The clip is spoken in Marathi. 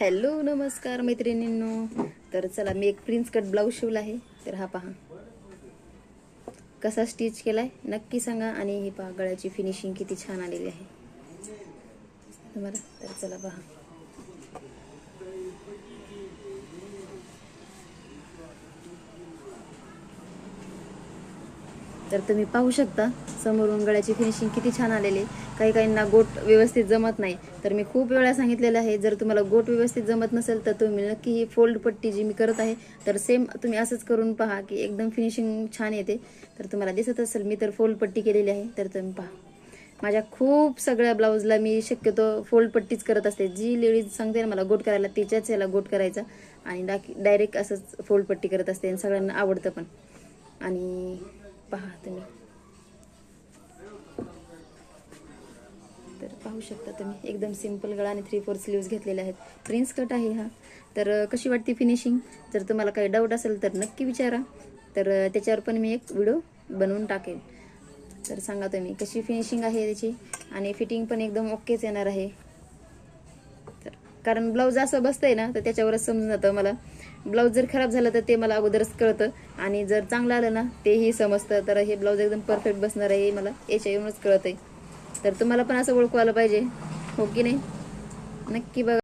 हॅलो नमस्कार मैत्रिणींनो. तर चला मी एक प्रिन्स कट ब्लाऊज शिवला आहे. तर हा पहा. कसा स्टिच केला आहे नक्की सांगा. आणि ही पहा गळ्याची फिनिशिंग किती छान आलेली आहे. तुम्हाला तर चला पहा. तर तुम्ही पाहू शकता समोरून गळ्याची फिनिशिंग किती छान आलेली आहे. काही काहींना गोट व्यवस्थित जमत नाही. तर मी खूप वेळा सांगितलेलं आहे जर तुम्हाला गोट व्यवस्थित जमत नसेल तर तुम्ही नक्की ही फोल्ड पट्टी जी मी करत आहे तर सेम तुम्ही असंच करून पहा की एकदम फिनिशिंग छान येते. तर तुम्हाला दिसत असेल मी तर फोल्ड पट्टी केलेली आहे तर तुम्ही पहा. माझ्या खूप सगळ्या ब्लाऊजला मी शक्यतो फोल्ड पट्टीच करत असते. जी लेडीज सांगते ना मला गोट करायला तिच्याच याला गोट करायचा. आणि डायरेक्ट असंच फोल्ड पट्टी करत असते आणि सगळ्यांना आवडतं पण. आणि पहा तुम्ही. तर पाहू शकता तुम्ही एकदम सिंपल गळा आणि थ्री फोर स्लीव्स घेतलेले आहेत. प्रिन्स कट आहे हा. तर कशी वाटते फिनिशिंग जर तुम्हाला काही डाऊट असेल तर नक्की विचारा. तर त्याच्यावर पण मी एक व्हिडिओ बनवून टाकेन. तर सांगा तुम्ही कशी फिनिशिंग आहे त्याची आणि फिटिंग पण एकदम ओकेच येणार आहे. कारण ब्लाऊज असं बसतंय ना तर त्याच्यावरच समजून जातं मला. ब्लाऊज जर खराब झालं तर ते मला अगोदरच कळतं. आणि जर चांगलं आलं ना तेही समजतं. तर हे ब्लाऊज एकदम परफेक्ट बसणार आहे हे मला याच्या येऊनच कळत आहे तर तुम्हाला पण असं ओळखू आलं पाहिजे. हो की नाही? नक्की बघा.